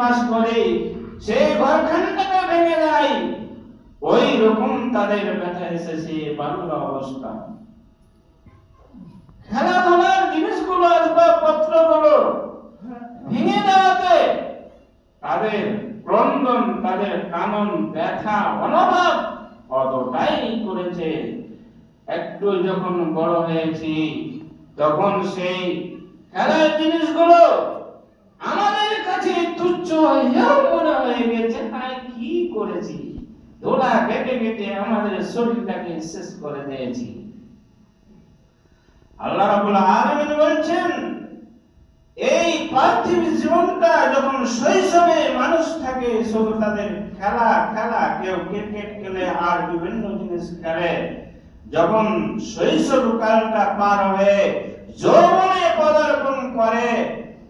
বাস করে, সেই ঘরখানটাকে ভেঙে যায় ওই রকম তাদের ব্যথা এসেছে বাংলা অবস্থা। খেলাধুলার জিনিসগুলো, আসবাবপত্রগুলো ভেঙে দেওয়াতে তাদের ক্রন্দন, তাদের কানন, ব্যথা, অনভাব অতটাই করেছে। একটু যখন বড় হয়েছি, তখন সেই খেলার জিনিসগুলো কাছে তুচ্ছ হয়েও মনে হয়ে গেছে তাই কি করেছি? দোলা কেটে কেটে আমাদের শরীরটাকে শেষ করে দিয়েছি। আল্লাহ রাব্বুল আলামিন বলছেন, এই পার্থিব জীবনটা যখন শৈশবে মানুষ থাকে শুধু তাদের খেলা খেলা কেউ ক্রিকেট খেলে আর বিভিন্ন জিনিস খেলে। যখন শৈশব কালটা পার হয়ে যৌবনে পদার্পণ করে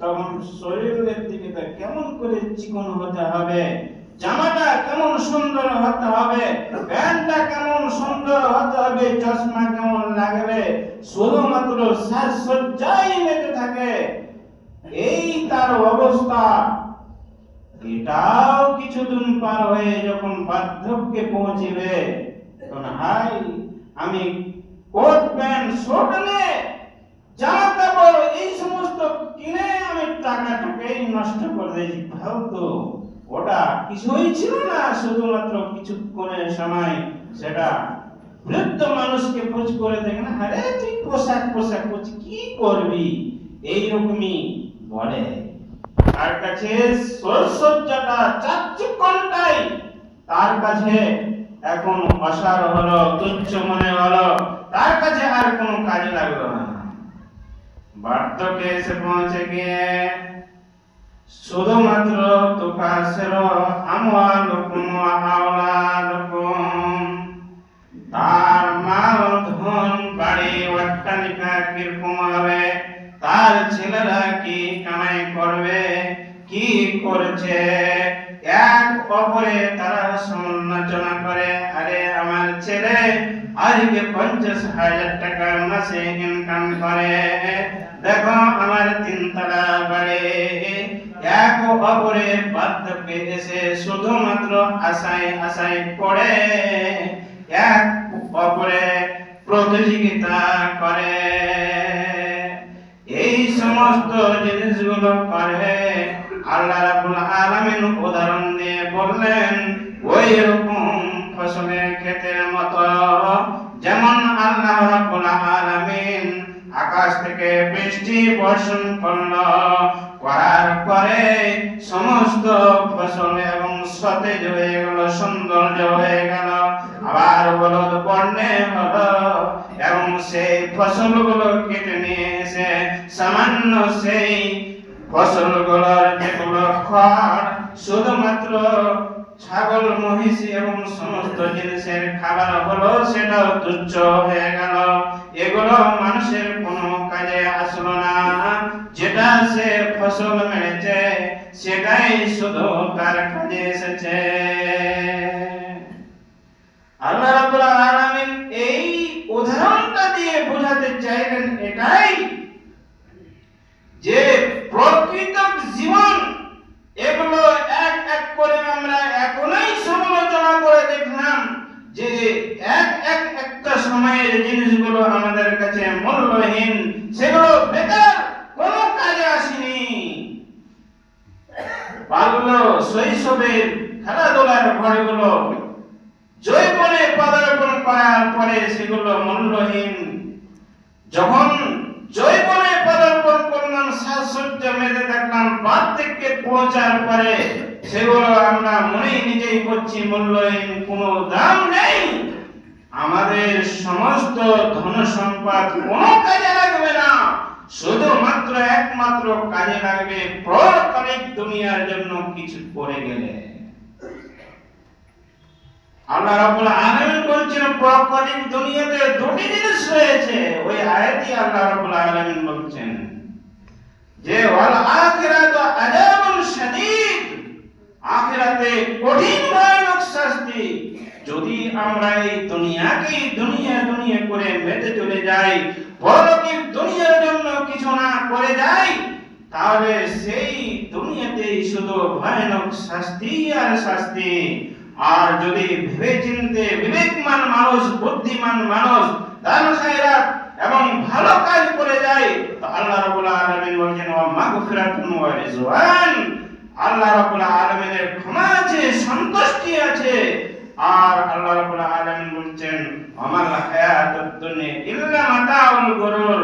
তখন শরীরের দিকে তা কেমন করে চিকন হতে হবে? জামাটা কেমন সুন্দর হতে হবে? প্যান্টটা কেমন সুন্দর হতে হবে? চশমা কেমন লাগবে? শুধুমাত্র সাজসজ্জাই মেতে থাকে। এই তার অবস্থা। এটাও কিছুদিন পার হয়ে যখন বার্ধক্যে পৌঁছিবে, তখন হাই, আমি কোট প্যান্ট, শর্ট নে জামা কাপড় এই সমস্ত কিনে আমি নষ্ট করে ফালতু ওটা কিছুই ছিল না, শুধুমাত্র কিছুক্ষণের সময় সেটা বৃদ্ধ মানুষকে খোঁজ করে দেখে না, আরে তুই পোশাক পোশাক করছিস কি করবি? এইরকমই বলে। তার কাছে সরসজ্জাটা চাকচিকনটাই তার কাছে এখন অসার হলো, তুচ্ছ মনে হলো, তার কাছে আর কোনো কাজে লাগল না। বার্ধক্যে এসে পৌঁছে গিয়ে শুধুমাত্র তুকাশের আমওয়ালুকুম ওয়া আওলাদুকুম। তার মাল ধন বাড়ি অট্টালিকা কীরকম হবে? তার ছেলেরা কি কামাই করবে? কি করছে? এক অপরে তারা সমালোচনা করে, আরে আমার ছেলে আজকে পঞ্চাশ হাজার টাকা মাসে ইনকাম করে। দেখো আমার তিনতলা বাড়ি। এক অপরে বার্ধক্যে এসে শুধুমাত্র আশায় আশায় পড়ে। এক অপরে প্রতিযোগিতা করে। এই সমস্ত জিনিসগুলো করে। আল্লাহ রাব্বুল আলামিন উদাহরণ দিয়ে বললেন ওই রকম ফসলের ক্ষেতের মতো যেমন আল্লাহ রাব্বুল আলামিন আকাশ থেকে বৃষ্টি বর্ষণ করল করার পরে সমস্ত ফসল এবং সতেজ হয়ে গেল, সৌন্দর্য হয়ে গেল। আবার হলুদ বর্ণে হলো এবং সেই ফসলগুলো কেটে নিয়ে এসে সামান্য সেই ফসলগুলোর যেগুলো খড়, শুধুমাত্র ছাগল, মহিষি এবং সমস্ত জিনিসের খাবার হলো সেটাও তুচ্ছ হয়ে গেল। এগুলো মানুষের কোনো কাজে আসলো না। যেটা সে ফসল মেরেছে, সেটাই শুধু তার কাজে এসেছে আল্লাহ রাব্বুল আলামিন এই উদাহরণটা দিয়ে বোঝাতে চাইলেন এটাই যে প্রকৃত জীবন এগুলো এক এক করে আমরা এখনই সমালোচনা করে দেখলাম যে এক এক একটা সময়ের জিনিসগুলো আমাদের কাছে মূল্যহীন, সেগুলো বেকার, কোনো কাজে আসেনি। বাল্য শৈশবের খেলাধুলার ঘরগুলো জৈবনে পদার্পণ করার পরে সেগুলো মূল্যহীন। যখন জৈবনে পদার্পণ করলাম, সাজসজ্জ মেজে দেখলাম থেকে পৌঁছার পরে সেগুলো আমরা মনেই নিজেই করছি, মূল্যহীন কোনো দাম নেই। আমাদের সমস্ত ধন সম্পদ কোনো কাজে লাগবে না। শুধুমাত্র একমাত্র কাজে লাগবে পরকালিক দুনিয়ার জন্য কিছু করে গেলে। আল্লাহ দুটি জিনিস রয়েছে। ওই যে কঠিন শাস্তি। যদি আমরা এই দুনিয়াকে দুনিয়া দুনিয়া করে মেতে চলে যাই পরকালিক দুনিয়ার জন্য কিছু না করে যাই, তাহলে সেই দুনিয়াতেই শুধু ভয়ানক শাস্তি আর শাস্তি। আর যদি ভেবে চিনতে বিবেকমান মানুষ, বুদ্ধিমান মানুষ, দান খায়রাত এবং ভালো কাজ করে যায়, তো আল্লাহ রাব্বুল আলামিন বলেন ওয়া মাগফিরাতুন ওয়া রিজওয়ান। আল্লাহ রাব্বুল আলামিনের ক্ষমা আছে, সন্তুষ্টি আছে। আর আল্লাহ রাব্বুল আলামিন বলছেন আমাল হায়াতুদ দুনিয়া ইল্লা মাতাউল গুরুর।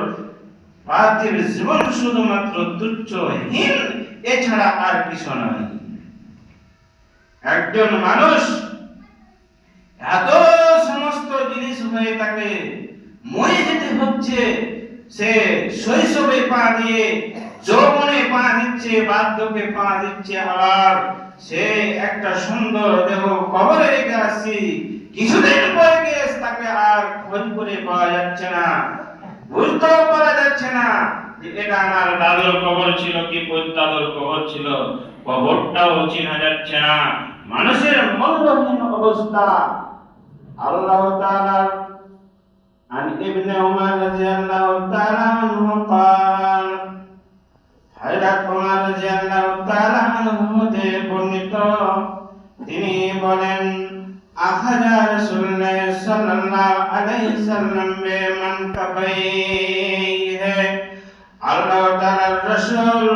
পার্থিব জীবন শুধুমাত্র তুচ্ছ হীন এছাড়া আর কিছু নয়। একজন মানুষ এত সমস্ত জিনিস হয়ে তাকে মরে যেতে হচ্ছে, সে শৈশবে পা দিয়ে যৌবনে পা দিচ্ছে, বার্ধক্যে পা দিচ্ছে আবার সে একটা সুন্দর দেহ কবরে রেখে আসছি কিছুদিন পরে গিয়ে তাকে আর খোঁজ করে পাওয়া যাচ্ছে না বুঝতেও পারা যাচ্ছে না যে এটা আমার দাদুর কবর ছিল কি দাদুর কবর ছিল কবরটাও চেনা যাচ্ছে না মানুষের মূল্যহীন অবস্থা আল্লাহ তাআলা عن ابن عمر رضي الله تعالى عنه قال হযরত ওমর রাদিয়াল্লাহু তাআলা আনহু হতে বর্ণিত তিনি বলেন আখাজা রাসূলুল্লাহ সাল্লাল্লাহু আলাইহি সাল্লাম বে মান কাবাইহে আল্লাহ তাআলার রাসূল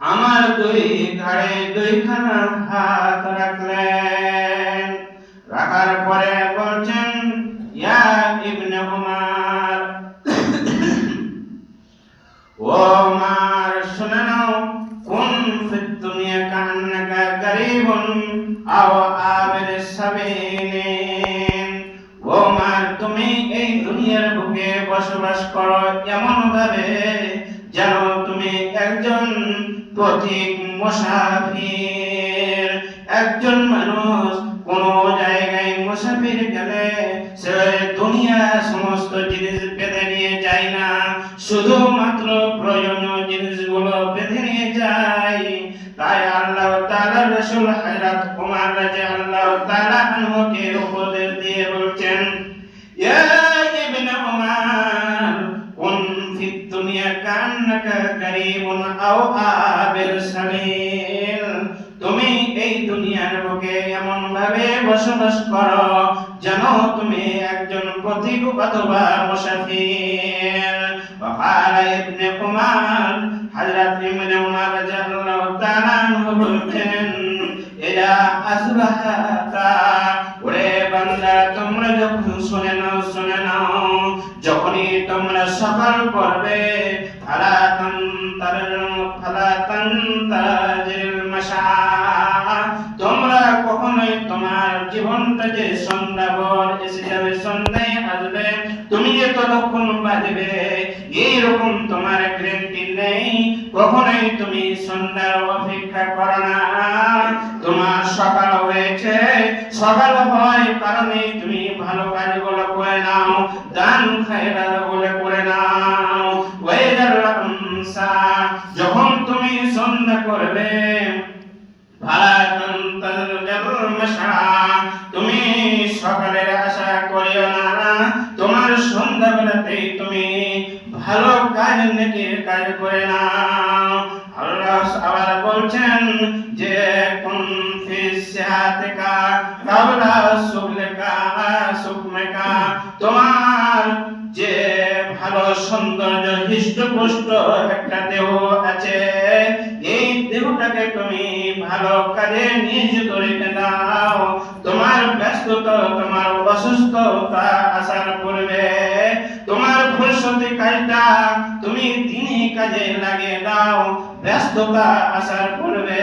আমার দুই ঘাড়ে দুইখানা হাত রাখলেন রাখার পরে বলছেন ইয়া ইবনে উমার ও মার শুনে নাও কোন ফিদ দুনিয়া কান্নাকা গরিবুন আও ভাবে যেন তুমি একজন পথিক মুসাফির একজন মানুষ কোন জায়গায় মুসাফির গেলে সে দুনিয়া সমস্ত জিনিস বেঁধে নিয়ে যায় না। শুধুমাত্র প্রয়োজনীয় জিনিসগুলো বেঁধে নিয়ে যায়। তাই আল্লাহ তাআলা রাসূল হযরত ওমর রাদিয়াল্লাহু তাআলা আনহুকে উপদেশ দিয়ে বলছেন, ইয়া দুনিয়া কান্নাকা গরিবুন আও আবির সাবিল তুমি এই দুনিয়ার বুকে এমন ভাবে বসবাস করো যেন তুমি একজন পথিক অথবা মুসাফির وقال ابن عمر حضرت ابن عمر رضي الله تعالى عنه বলছেন ইলা আসবাহাতা ওরে বান্দা তোমরা যখন শুনে নাও শুনে নাও যখনই তোমরা সকাল করবে তোমরা কখনোই তোমার জীবনটা যে এসে যাবে সন্ধ্যায় আসবে, তুমি যে ততক্ষণ বাজবে এইরকম তোমার গ্যারেন্টি নেই। কখনোই তুমি সন্ধ্যার অপেক্ষা করো না। তোমার সকাল হয়েছে, সকাল হয় কারণে তুমি ভালো কাজগুলো করে নাও, দান খায়রাতগুলো করে নাও। ওয়াইদাল আমসা, যখন তুমি সন্ধ্যা করবে তুমি সকালের আশা করিও না। তোমার সন্ধ্যা সন্ধ্যাবেলাতেই তুমি ভালো কাজ, নেকির কাজ করে নাও। আল্লাহ আবার বলছেন যে তুমি ভালো কাজে নিয়োজিত রেখে দাও তোমার ব্যস্ততা, তোমার অসুস্থতা আসার পূর্বে তোমার ভবিষ্যতে কাজটা তুমি দিনই কাজে লাগিয়ে দাও ব্যস্ততা আসার পূর্বে